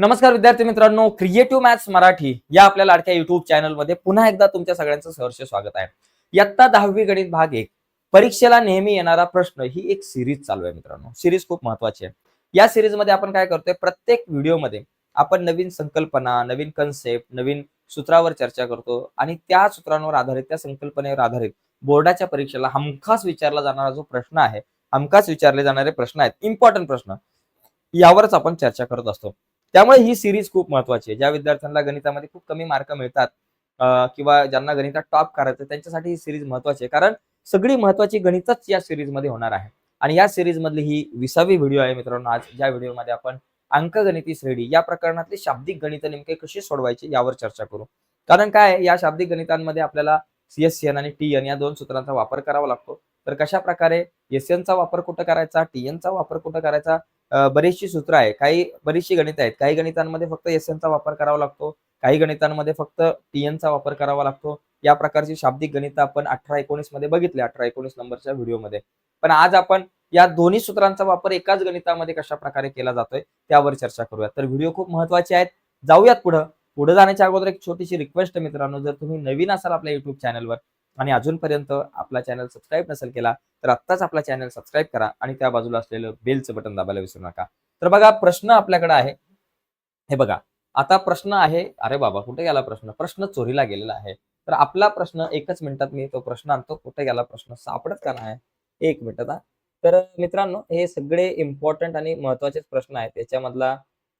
नमस्कार विद्यार्थी मित्रांनो क्रिएटिव्ह मॅथ्स मराठी या आपल्या लाडक्या युट्यूब चॅनलमध्ये पुन्हा एकदा तुमच्या सगळ्यांचं सहर्ष स्वागत आहे. इयत्ता दहावी गणित भाग एक परीक्षेला नेहमी येणारा प्रश्न ही एक सिरीज चालू आहे मित्रांनो. सिरीज खूप महत्वाची आहे. या सिरीजमध्ये आपण काय करतोय प्रत्येक व्हिडिओमध्ये आपण नवीन संकल्पना नवीन कन्सेप्ट नवीन सूत्रावर चर्चा करतो आणि त्या सूत्रांवर आधारित त्या संकल्पनेवर आधारित बोर्डाच्या परीक्षेला हमखास विचारला जाणारा जो प्रश्न आहे हमखास विचारले जाणारे प्रश्न आहेत इम्पॉर्टंट प्रश्न यावरच आपण चर्चा करत असतो. त्यामुळे ही सिरीज खूप महत्वाची आहे. ज्या विद्यार्थ्यांना गणितामध्ये खूप कमी मार्क मिळतात किंवा ज्यांना गणितात टॉप करायचं त्यांच्यासाठी ही सिरीज महत्वाची आहे. कारण सगळी महत्वाची गणितच या सिरीजमध्ये होणार आहे. आणि या सिरीज मधली ही विसावी व्हिडिओ आहे मित्रांनो. आज ज्या व्हिडिओमध्ये आपण अंकगणिती श्रेणी या प्रकरणातले शाब्दिक गणित नेमके कशी सोडवायचे यावर चर्चा करू. कारण काय या शाब्दिक गणितांमध्ये आपल्याला सीएससीएन आणि टी एन या दोन सूत्रांचा वापर करावा लागतो. तर कशा प्रकारे एस चा वापर कुठं करायचा टी चा वापर कुठं करायचा बरीचशी सूत्र आहे. काही बरीचशी गणित आहेत. काही गणितांमध्ये फक्त एस चा वापर करावा लागतो. काही गणितांमध्ये फक्त टी चा वापर करावा लागतो. या प्रकारची शाब्दिक गणित आपण अठरा एकोणीसमध्ये बघितले अठरा एकोणीस नंबरच्या व्हिडिओमध्ये पण आज आपण या दोन्ही सूत्रांचा वापर एकाच गणितामध्ये कशा प्रकारे केला जातोय त्यावर चर्चा करूया तर व्हिडिओ खूप महत्त्वाचे आहेत. जाऊयात पुढं. पुढे जाण्याच्या अगोदर एक छोटीशी रिक्वेस्ट मित्रांनो. जर तुम्ही नवीन असाल आपल्या युट्यूब चॅनलवर आणि अजूनपर्यंत आपला चॅनल सबस्क्राईब नसेल केला तर आत्ताच आपला चॅनल सबस्क्राईब करा आणि त्या बाजूला असलेलं बेलचं बटन दाबायला विसरू नका. तर बघा प्रश्न आपल्याकडे आहे. हे बघा आता प्रश्न आहे अरे बाबा कुठे गेला प्रश्न? प्रश्न चोरीला गेलेला आहे. तर आपला प्रश्न एकच मिनिटात मी तो प्रश्न आणतो. कुठे गेला प्रश्न? सापडत का नाही? एक मिनिटात हा. तर मित्रांनो हे सगळे इम्पॉर्टंट आणि महत्वाचेच प्रश्न आहेत. याच्यामधला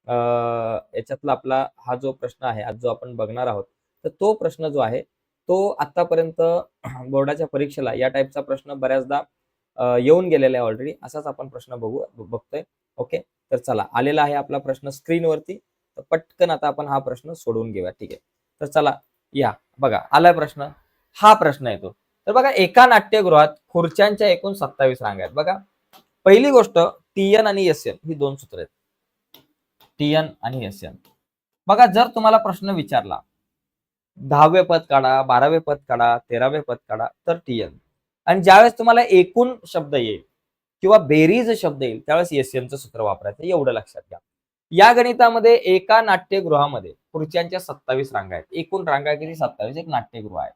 अं, याच्यातला आपला हा जो प्रश्न आहे आज जो आपण बघणार आहोत तर तो प्रश्न जो आहे तो आतापर्यंत बोर्डाच्या परीक्षेला या टाईपचा प्रश्न बऱ्याचदा येऊन गेलेला आहे ऑलरेडी असाच आपण प्रश्न बघू बघतोय. ओके? तर चला आलेला आहे आपला प्रश्न स्क्रीनवरती. तर पटकन आता आपण हा प्रश्न सोडवून घेऊया. ठीक आहे? तर चला या. बघा आलाय प्रश्न. हा प्रश्न येतो. तर बघा एका नाट्यगृहात खुर्च्यांच्या एकूण सत्तावीस रांगा आहेत. बघा पहिली गोष्ट टीएन आणि एस एन ही दोन सूत्र आहेत. टीएन आणि एस एन बघा जर तुम्हाला प्रश्न विचारला दहावे पद काढा बारावे पद काढा तेरावे पद काढा तर टीएन आणि ज्यावेळेस तुम्हाला एकूण शब्द येईल किंवा बेरीज शब्द येईल त्यावेळेस एस चं सूत्र वापरायचं एवढं लक्षात घ्या. या गणितामध्ये एका नाट्यगृहामध्ये खुर्च्यांच्या सत्तावीस रांगा आहेत. एकूण रांगा किती? सत्तावीस एक नाट्यगृह आहे.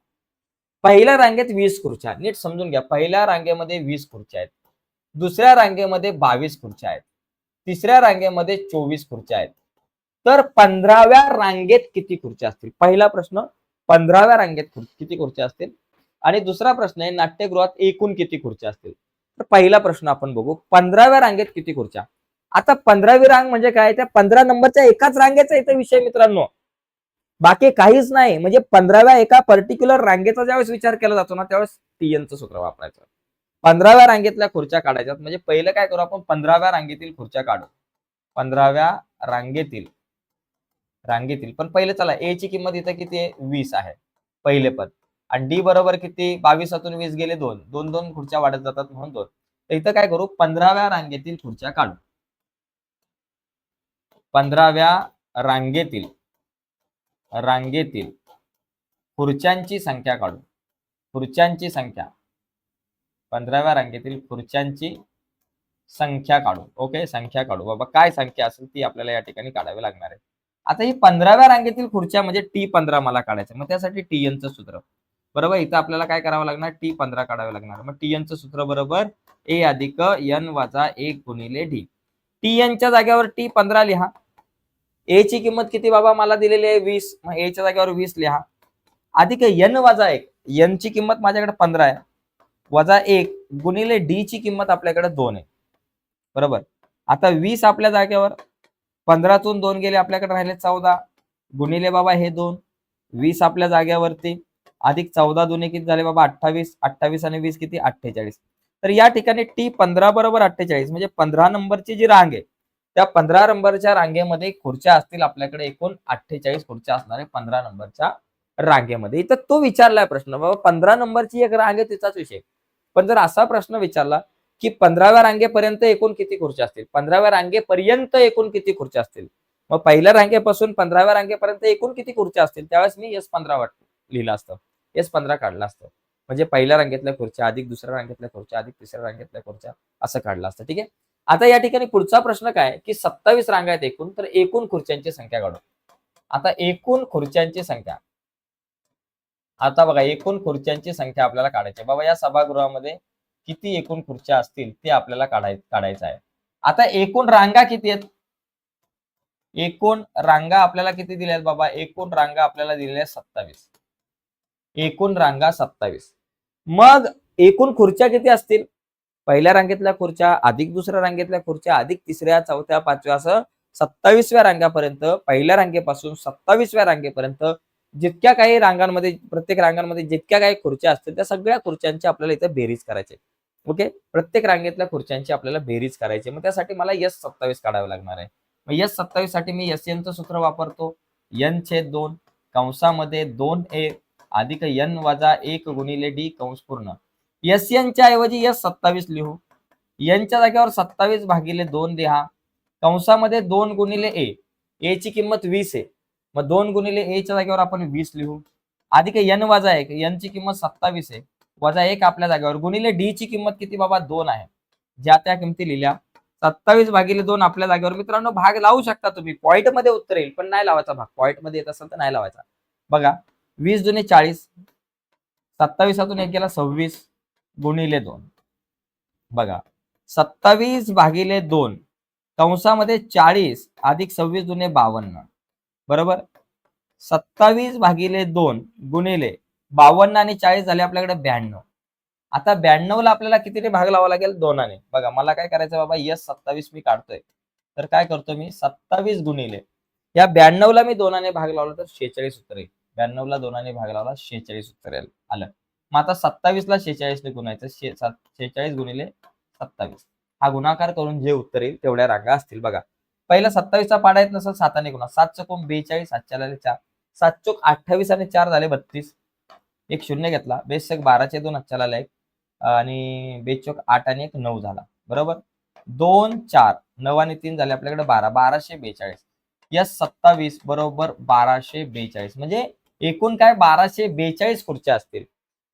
पहिल्या रांगेत वीस खुर्च्या नीट समजून घ्या. पहिल्या रांगेमध्ये वीस खुर्च्या आहेत. दुसऱ्या रांगेमध्ये बावीस खुर्च्या आहेत. तिसऱ्या रांगेमध्ये चोवीस खुर्च्या आहेत. तर पंधराव्या रांगेत किती खुर्च्या असतील? पहिला प्रश्न पंधराव्या रांगेत किती खुर्च्या असतील? आणि दुसरा प्रश्न आहे नाट्यगृहात एकूण किती खुर्च्या असतील? तर पहिला प्रश्न आपण बघू पंधराव्या रांगेत किती खुर्च्या? आता पंधरावी रांग म्हणजे काय? त्या पंधरा नंबरच्या एकाच रांगेचा इथं विषय मित्रांनो. बाकी काहीच नाही. म्हणजे पंधराव्या एका पर्टिक्युलर रांगेचा ज्यावेळेस विचार केला जातो ना त्यावेळेस टीएनचं सूत्र वापरायचं. पंधराव्या रांगेतल्या खुर्च्या काढायच्यात. म्हणजे पहिलं काय करू आपण? पंधराव्या रांगेतील खुर्च्या काढू. पंधराव्या रांगेतील रांगेतील. पण पहिले चला ए ची किंमत इथं किती आहे? वीस आहे. पहिले पद. आणि डी बरोबर किती? बावीसातून वीस गेले दोन. दोन दोन खुर्च्या वाढत जातात म्हणून दोन. तर इथं काय करू? पंधराव्या रांगेतील खुर्च्या काढू. पंधराव्या रांगेतील रांगेतील खुर्च्यांची संख्या काढू. खुर्च्यांची संख्या. पंधराव्या रांगेतील खुर्च्यांची संख्या काढू. ओके संख्या काढू. बाबा काय संख्या असेल ती आपल्याला या ठिकाणी काढावी लागणार आहे. आता ही पंधराव्या रांगेतील खुर्च्या म्हणजे टी पंधरा मला काढायचं. मग त्यासाठी टी चं सूत्र. बरोबर? इथं आपल्याला काय करावं लागणार? टी पंधरा काढावं लागणार. मग टी चं सूत्र बरोबर? ए अधिक एन वाजा एक गुणिले डी. टी च्या जागेवर टी पंधरा लिहा. ए ची किंमत किती बाबा? मला दिलेली आहे वीस. मग ए च्या जागेवर वीस लिहा. अधिक एन वाजा एक. एन ची किंमत माझ्याकडे पंधरा आहे. वजा एक गुणिले डी ची किंमत आपल्याकडे दोन आहे. बरोबर? आता वीस आपल्या जागेवर. पंधरातून दोन गेले आपल्याकडे राहिले चौदा. गुणिले बाबा हे दोन. वीस आपल्या जाग्यावरती. अधिक चौदा दोन्ही किती झाले बाबा? अठ्ठावीस. अठ्ठावीस आणि वीस किती? अठ्ठेचाळीस. तर या ठिकाणी टी पंधरा बरोबर अठ्ठेचाळीस. म्हणजे पंधरा नंबरची जी रांग आहे त्या पंधरा नंबरच्या रांगेमध्ये खुर्च्या असतील आपल्याकडे एकूण अठ्ठेचाळीस खुर्च्या असणार आहे पंधरा नंबरच्या रांगेमध्ये. इथं तो विचारलाय प्रश्न. बाबा पंधरा नंबरची एक रांग आहे तिचाच विषय. पण जर असा प्रश्न विचारला की पंधराव्या रांगेपर्यंत एकूण किती खुर्च्या असतील? पंधराव्या रांगेपर्यंत एकूण किती खुर्च्या असतील? मग पहिल्या रांगेपासून पंधराव्या रांगेपर्यंत एकूण किती खुर्च्या असतील? त्यावेळेस मी एस पंधरा वाट लिहिलं असतं. एस पंधरा काढलं असतं. म्हणजे पहिल्या रांगेतल्या खुर्च्या अधिक दुसऱ्या रांगेतल्या खुर्च्या अधिक तिसऱ्या रांगेतल्या खुर्च्या असं काढलं असतं. ठीक आहे? आता या ठिकाणी पुढचा प्रश्न काय? की सत्तावीस रांगा आहेत एकूण तर एकूण खुर्च्यांची संख्या काढू. आता एकूण खुर्च्यांची संख्या. आता बघा एकूण खुर्च्यांची संख्या आपल्याला काढायची बाबा या सभागृहामध्ये किती एकूण खुर्च्या असतील ते आपल्याला काढाय काढायचं आहे. आता एकूण रांगा किती आहेत? एकूण रांगा आपल्याला किती दिल्या आहेत बाबा? एकूण रांगा आपल्याला दिलेल्या आहेत सत्तावीस. एकूण रांगा सत्तावीस. मग एकूण खुर्च्या किती असतील? पहिल्या रांगेतल्या खुर्च्या अधिक दुसऱ्या रांगेतल्या खुर्च्या अधिक तिसऱ्या चौथ्या पाचव्या असं सत्तावीसव्या रांगापर्यंत पहिल्या रांगेपासून सत्तावीसव्या रांगेपर्यंत जितक्या काही रांगांमध्ये प्रत्येक रांगांमध्ये जितक्या काही खुर्च्या असतील त्या सगळ्या खुर्च्यांची आपल्याला इथे बेरीज करायची ओके? प्रत्येक रांगेतल्या खुर्च्यांची आपल्याला बेरीज करायची मग त्यासाठी मला यस सत्तावीस काढावं लागणार आहे. मग यस सत्तावीससाठी मी एस एनचं सूत्र वापरतो. एन छेद दोन कंसामध्ये दोन ए अधिक एन वजा एक गुणिले डी कंस पूर्ण. एस च्या ऐवजी यस सत्तावीस लिहू. एनच्या जागेवर सत्तावीस भागिले दोन लिहा. कंसामध्ये दोन गुणिले ए ए ची किंमत वीस आहे. मग दोन गुणिले ए च्या जागेवर आपण वीस लिहू. अधिक एन वजा एक. एन ची किंमत सत्तावीस आहे. वजा एक आपल्या जागेवर. गुणिले डी ची किंमत किती बाबा? दोन आहे. ज्या त्या किमती लिहिल्या. सत्तावीस भागिले दोन आपल्या जागेवर. मित्रांनो भाग लावू शकता तुम्ही. पॉईंटमध्ये उत्तर येईल पण नाही लावायचा भाग. पॉईंटमध्ये येत असेल तर नाही लावायचा. बघा वीस जुने चाळीस सत्तावीसातून एक गेला सव्वीस गुणिले दोन. बघा सत्तावीस भागिले दोन कंसामध्ये चाळीस अधिक सव्वीस जुने बावन्न. बरोबर? सत्तावीस भागिले दोन गुणिले बावन्न आणि चाळीस झाले आपल्याकडे ब्याण्णव. आता ब्याण्णव ला आपल्याला कितीने भाग लावा लागेल? दोनाने. बघा मला काय करायचं बाबा? यस सत्तावीस मी काढतोय. तर काय करतो मी? सत्तावीस गुणिले. या ब्याण्णव ला मी दोनाने भाग लावला तर शेहेचाळीस उत्तर येईल. ब्याण्णव ला दोनाने भाग लावला शेहेचाळीस उत्तर येईल. आलं. मग आता सत्तावीस ला शेहेचाळीसने गुणायचं. शेहेचाळीस गुणिले सत्तावीस. हा गुणाकार करून जे उत्तर येईल तेवढ्या रांगा असतील. बघा. पहिला सत्तावीसचा पाडा येत नसेल साताने गुणा. सात चकोम बेचाळीस सातच्या चार. सात चोक अठ्ठावीस आणि चार झाले बत्तीस. एक शून्य घेतला. बेचक बाराचे दोन आजच्या एक. आणि बेचोक आठ आणि एक नऊ झाला. बरोबर? दोन चार. नऊ आणि तीन झाले आपल्याकडे बारा. बाराशे बेचाळीस. यस सत्तावीस. बरोबर? बाराशे बेचाळीस. म्हणजे एकूण काय? बाराशे बेचाळीस खुर्च्या असतील.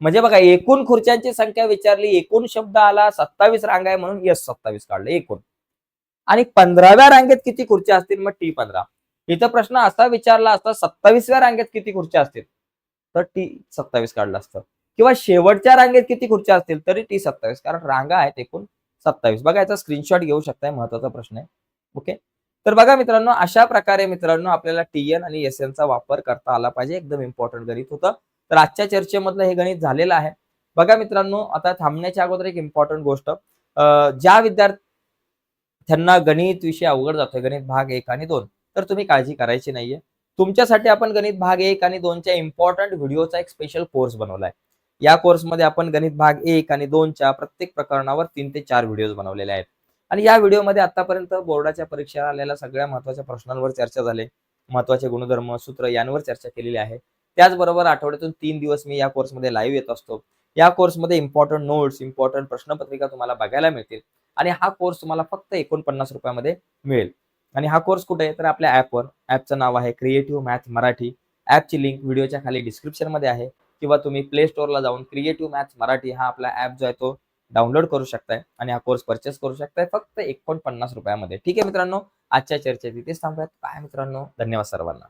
म्हणजे बघा एकूण खुर्च्यांची संख्या विचारली एकूण शब्द आला सत्तावीस रांग आहे म्हणून यस सत्तावीस काढलं एकूण. आणि पंधराव्या रांगेत किती खुर्च्या असतील? मग टी पंधरा. इथं प्रश्न असा विचारला असता सत्तावीसव्या रांगेत किती खुर्च्या असतील? तर टी सत्तावीस काढलं असतं. किंवा शेवटच्या रांगेत किती खुर्च्या असतील तरी टी सत्तावीस. कारण रांगा आहेत एकूण सत्तावीस. बघा याचा स्क्रीनशॉट घेऊ शकताय महत्त्वाचा प्रश्न आहे. ओके तर बघा मित्रांनो अशा प्रकारे मित्रांनो आपल्याला टी एन आणि एस चा वापर करता आला पाहिजे. एकदम इम्पॉर्टंट गणित होतं. तर आजच्या चर्चेमधलं हे गणित झालेलं आहे. बघा मित्रांनो आता थांबण्याच्या अगोदर एक इम्पॉर्टंट गोष्ट. ज्या विद्यार्थ्यांना गणित विषय अवघड जातोय गणित भाग एक आणि दोन तर तुम्ही काळजी करायची नाहीये. तुमच्यासाठी आपण गणित भाग एक आणि दोनच्या इम्पॉर्टंट व्हिडिओचा एक स्पेशल कोर्स बनवलाय. या कोर्समध्ये आपण गणित भाग एक आणि दोनच्या प्रत्येक प्रकरणावर तीन ते चार व्हिडिओ बनवलेले आहेत. आणि या व्हिडिओमध्ये आतापर्यंत बोर्डाच्या परीक्षा आलेल्या सगळ्या महत्त्वाच्या प्रश्नांवर चर्चा झाली. महत्त्वाचे गुणधर्म सूत्र यांवर चर्चा केलेली आहे. त्याचबरोबर आठवड्यातून तीन दिवस मी या कोर्समध्ये लाईव्ह येत असतो. या कोर्समध्ये इम्पॉर्टंट नोट्स इम्पॉर्टंट प्रश्नपत्रिका तुम्हाला बघायला मिळतील. आणि हा कोर्स तुम्हाला फक्त एकोणपन्नास रुपयामध्ये मिळेल. आणि हा कोर्स कुठे आहे? तर आपल्या ॲपवर ॲपचं नाव आहे क्रिएटिव्ह मॅथ मराठी ॲपची लिंक व्हिडिओच्या खाली डिस्क्रिप्शनमध्ये आहे. किंवा तुम्ही प्ले स्टोअरला जाऊन क्रिएटिव्ह मॅथ्स मराठी हा आपला ऍप जो आहे तो डाउनलोड करू शकताय आणि हा कोर्स परचेस करू शकताय फक्त एकोणपन्नास रुपयामध्ये. ठीक आहे मित्रांनो? आजच्या चर्चेत इथेच थांबूयात. काय मित्रांनो. धन्यवाद सर्वांना.